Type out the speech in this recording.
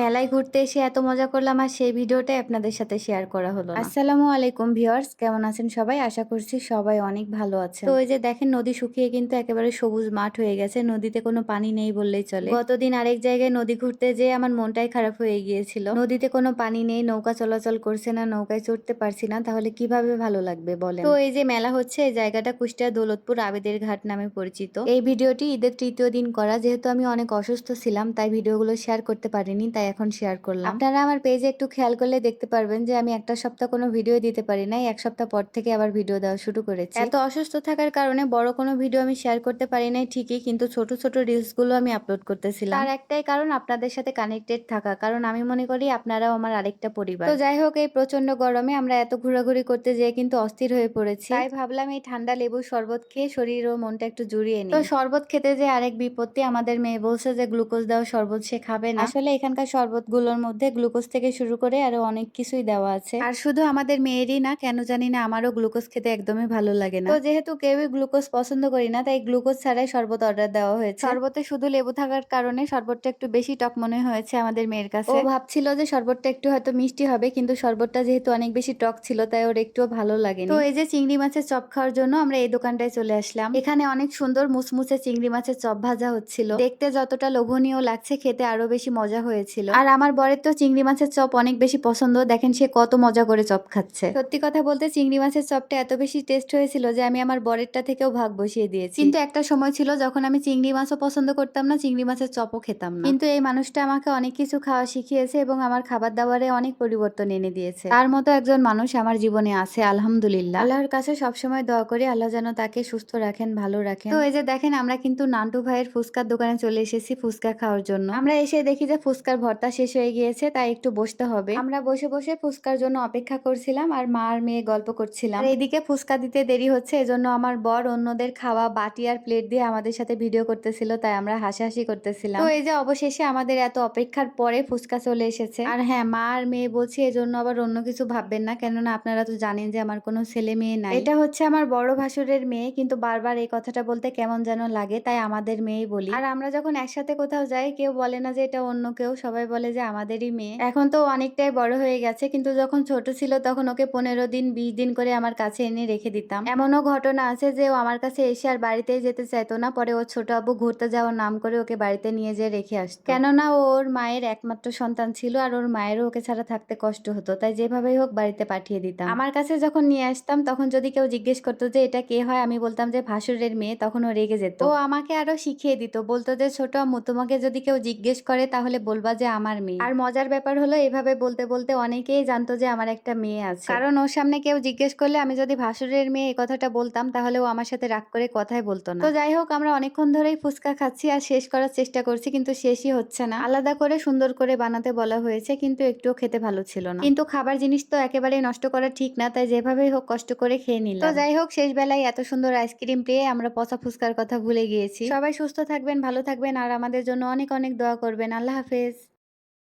মেলায় ঘুরতে এসে এত মজা করলাম আর সেই ভিডিওটাই আপনাদের সাথে শেয়ার করা হলো আসসালামু আলাইকুম ভিউয়ার্স কেমন আছেন সবাই? আশা করছি সবাই অনেক ভালো আছে তো ওই যে দেখেন নদী শুকিয়ে কিন্তু একেবারে সবুজ মাঠ হয়ে গেছে নদীতে কোনো পানি নেই বললেই চলে। গতদিন আরেক জায়গায় নদী ঘুরতে যেয়ে আমার মনটাই খারাপ হয়ে গিয়েছিল। নদীতে কোনো পানি নেই নৌকা চলাচল করছে না নৌকায় চড়তে পারছি না তাহলে কীভাবে ভালো লাগবে বলেন? তো এই যে মেলা হচ্ছে এই জায়গাটা কুষ্টিয়া দৌলতপুর আবেদের ঘাট নামে পরিচিত। এই ভিডিওটি ঈদের তৃতীয় দিন করা যেহেতু আমি অনেক অসুস্থ ছিলাম তাই ভিডিওগুলো শেয়ার করতে পারিনি তাই এখন শেয়ার করলাম। আপনারা আমার পেজে একটু খেয়াল করলে দেখতে পারবেন যে আমি একটা সপ্তাহ কোনো ভিডিও দিতে পারি নাই এক সপ্তাহ পর থেকে আবার ভিডিও দেওয়া শুরু করেছি। এত অসুস্থ থাকার কারণে বড় কোনো ভিডিও আমি শেয়ার করতে পারি নাই ঠিকই কিন্তু ছোট ছোট রিলসগুলো আমি আপলোড করতেছিলাম। তার একটাই কারণ আপনাদের সাথে কানেক্টেড থাকা কারণ আমি মনে করি আপনারাও আমার আরেকটা পরিবার। তো যাই হোক এই প্রচণ্ড গরমে আমরা এত ঘোরাঘুরি করতে যেয়ে কিন্তু অস্থির হয়ে পড়েছি। তাই ভাবলাম এই ঠান্ডা লেবু শরবত খেয়ে শরীর ও মনটা একটু জুড়িয়ে নিই। তো শরবত খেতে যে আরেক বিপত্তি আমাদের মেয়ে বলছে যে গ্লুকোজ দেওয়া শরবত সে খাবে না। আসলে এখানকার শরবতগুলোর মধ্যে গ্লুকোজ থেকে শুরু করে আরও অনেক কিছুই দেওয়া আছে। আর শুধু আমাদের মেয়েরই না কেন জানি না আমারও গ্লুকোজ খেতে একদমই ভালো লাগে না। তো যেহেতু কেউই গ্লুকোজ পছন্দ করি না তাই গ্লুকোজ ছাড়াই শরবত অর্ডার দেওয়া হয়েছে। শরবতে শুধু লেবু থাকার কারণে শরবতটা একটু বেশি টক মনে হয়েছে আমাদের মেয়ের কাছে। ও ভাবছিল যে শরবতটা একটু হয়তো মিষ্টি হবে কিন্তু শরবতটা যেহেতু অনেক বেশি টক ছিল তাই ওর একটুও ভালো লাগেনি। তো এই যে চিংড়ি মাছের চপ খাওয়ার জন্য আমরা এই দোকানটায় চলে আসলাম। এখানে অনেক সুন্দর মুসমুসে চিংড়ি মাছের চপ ভাজা হচ্ছিল। দেখতে যতটা লোভনীয় লাগছে খেতে আরও বেশি মজা হয়েছিল আর আমার বরের তো চিংড়ি মাছের চপ অনেক বেশি পছন্দ দেখেন সে কত মজা করে চপ খাচ্ছে। সত্যি কথা বলতে চিংড়ি মাছের চপটা এত বেশি টেস্ট হয়েছিল যে আমি আমার বরেরটা থেকেও ভাগ বসিয়ে দিয়েছি। কিন্তু একটা সময় ছিল যখন আমি চিংড়ি মাছও পছন্দ করতাম না চিংড়ি মাছের চপও খেতাম না। কিন্তু এই মানুষটা আমাকে অনেক কিছু খাওয়া শিখিয়েছে এবং আমার খাবার দাবারে অনেক পরিবর্তন এনে দিয়েছে। তার মতো একজন মানুষ আমার জীবনে আছে আলহামদুলিল্লাহ। আল্লাহর কাছে সবসময় দোয়া করি আল্লাহ যেন তাকে সুস্থ রাখেন ভালো রাখেন। তো এই যে দেখেন আমরা কিন্তু নান্টু ভাইয়ের ফুচকার দোকানে চলে এসেছি ফুচকা খাওয়ার জন্য। আমরা এসে দেখি যে ফুচকার ভর্তা শেষ হয়ে গিয়েছে, তাই একটু বসতে হবে। আমরা বসে বসে ফুচকার জন্য অপেক্ষা করছিলাম আর মা আর মেয়ে গল্প করছিলাম। এইদিকে ফুচকা দিতে দেরি হচ্ছে, এজন্য আমার বর অন্যদের খাওয়া বাটি আর প্লেট দিয়ে আমাদের সাথে ভিডিও করতেছিল, তাই আমরা হাসাহাসি করতেছিলাম। তো এই যে অবশেষে আমাদের এত অপেক্ষার পরে ফুচকা চলে এসেছে। আর হ্যাঁ মা আর মেয়ে বলছি, এজন্য আবার অন্য কিছু ভাববেন না, কেননা আপনারা তো জানেন যে আমার কোনো ছেলে মেয়ে নাই। এটা হচ্ছে আমার বড় ভাসুরের মেয়ে, কিন্তু বারবার এই কথাটা বলতে কেমন যেন লাগে, তাই আমাদের মেয়েই বলি। আর আমরা যখন একসাথে কোথাও যাই, কেউ বলে না যে এটা অন্য কেউ সবাই বলে যে আমাদেরই মেয়ে। এখন তো অনেকটাই বড় হয়ে গেছে, কিন্তু যখন ছোট ছিল তখন ওকে পনেরো দিন, বিশ দিন করে আমার কাছে এনে রেখে দিতাম। এমনও ঘটনা আছে যে ও আমার কাছে এসে আর বাড়িতেই যেতে চাইতো না, পরে ওর ছোট আব্বু ঘুরতে যাওয়ার নাম করে ওকে বাড়িতে নিয়ে যেয়ে রেখে আসতো। কেননা ওর মায়ের একমাত্র সন্তান ছিল আর ওর মায়েরও ওকে ছাড়া থাকতে কষ্ট হতো, তাই যেভাবেই হোক বাড়িতে পাঠিয়ে দিতাম। আমার কাছে যখন নিয়ে আসতাম, তখন যদি কেউ জিজ্ঞেস করতো যে এটা কে হয়, আমি বলতাম যে ভাসুরের মেয়ে, তখন ও রেগে যেত। ও আমাকে আরও শিখিয়ে দিত, বলতো যে ছোট আম্মু, তোমাকে যদি কেউ জিজ্ঞেস করে তাহলে বলবা যে আমার মেয়ে। আর মজার ব্যাপার হলো এভাবে বলতে বলতে অনেকেই জানতো যে আমার একটা মেয়ে আছে। কারণ ওর সামনে কেউ জিজ্ঞেস করলে আমি যদি ভাসুরের মেয়ে এই কথাটা বলতাম তাহলে ও আমার সাথে রাগ করে কথাই বলতো না। তো যাই হোক আমরা অনেকক্ষণ ধরেই ফুচকা খাচ্ছি আর শেষ করার চেষ্টা করছি কিন্তু শেষই হচ্ছে না। আলাদা করে সুন্দর করে বানাতে বলা হয়েছে কিন্তু একটুও খেতে ভালো ছিল না। কিন্তু খাবার জিনিস তো একেবারে নষ্ট করা ঠিক না তাই যেভাবেই হোক কষ্ট করে খেয়ে নিলাম। তো যাই হোক শেষ বেলায় এত সুন্দর আইসক্রিম পেয়ে আমরা পচা ফুচকার কথা ভুলে গিয়েছি। সবাই সুস্থ থাকবেন ভালো থাকবেন আর আমাদের জন্য অনেক অনেক দোয়া করবেন। আল্লাহ হাফেজ।